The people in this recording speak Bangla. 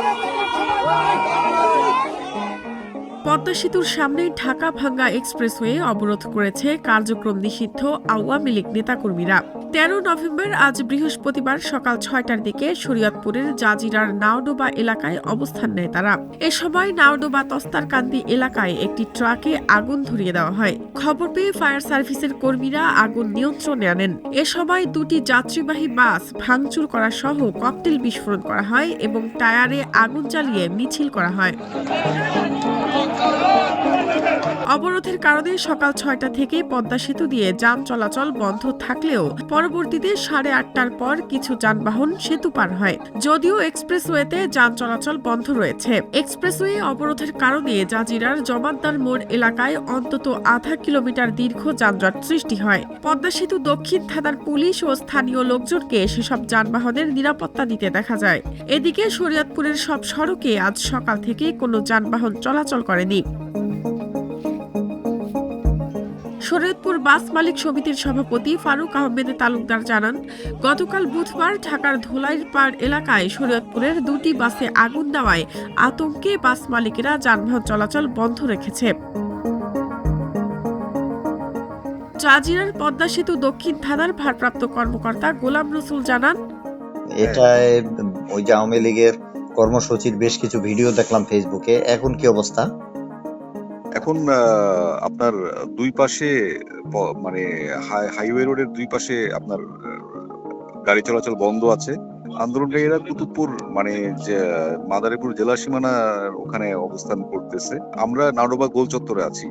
Woo! পদ্মা সেতুর সামনে ঢাকা ভাঙ্গা এক্সপ্রেসওয়ে অবরোধ করেছে কার্যক্রম নিষিদ্ধ আওয়ামী লীগ নেতাকর্মীরা। তেরো নভেম্বর আজ বৃহস্পতিবার সকাল ছয়টার দিকে শরীয়তপুরের জাজিরার নাওডোবা এলাকায় অবস্থান নেয় তারা। এ সময় নাওডোবা তস্তারকান্দি এলাকায় একটি ট্রাকে আগুন ধরিয়ে দেওয়া হয়। খবর পেয়ে ফায়ার সার্ভিসের কর্মীরা আগুন নিয়ন্ত্রণে আনেন। এ সময় দুটি যাত্রীবাহী বাস ভাঙচুর করা সহ ককটেল বিস্ফোরণ করা হয় এবং টায়ারে আগুন জ্বালিয়ে মিছিল করা হয়। অবরোধের কারণে সকাল ছয়টা থেকে পদ্মা সেতু দিয়ে যান চলাচল বন্ধ থাকলেও পরবর্তীতে সাড়ে আটটার পর কিছু যানবাহন সেতু পার হয়। যদিও এক্সপ্রেসওয়েতে যান চলাচল বন্ধ রয়েছে। এক্সপ্রেসওয়ে অবরোধের কারণে জাজিরার জমাদ্দার মোড় এলাকায় অন্তত আধা কিলোমিটার দীর্ঘ যানজট সৃষ্টি হয়। পদ্মা সেতু দক্ষিণ থানার পুলিশ ও স্থানীয় লোকজনকে সেসব যানবাহনের নিরাপত্তা দিতে দেখা যায়। এদিকে শরীয়তপুরের সব সড়কে আজ সকাল থেকে কোনো যানবাহন চলাচল করেনি। শরীয়তপুর বাস মালিক সমিতির সভাপতি ফারুক আহমেদ তালুকদার জানান, গতকাল বুধবার ঢাকার ধোলাইর পাড় এলাকায় শরীয়তপুরের দুটি বাসে আগুন দেওয়ায় আতঙ্কে বাস মালিকেরা যানবাহন চলাচল বন্ধ রেখেছে। জাজিরার পদ্মা সেতু দক্ষিণ থানার ভারপ্রাপ্ত কর্মকর্তা গোলাম রসুল জানান এটায় ওই আওয়ামী লীগের কর্মসূচির বেশ কিছু ভিডিও দেখলাম ফেসবুকে এখন কি অবস্থা? এখন আপনার দুই পাশে মানে হাই- হাইওয়ে রোডের দুই পাশে আপনার গাড়ি চলাচল বন্ধ আছে। আন্দোলনকারীরা কুতুবপুর মানে যে, মাদারীপুর জেলা সীমানা ওখানে অবস্থান করতেছে। আমরা নাডোবা গোল চত্বরে আছি।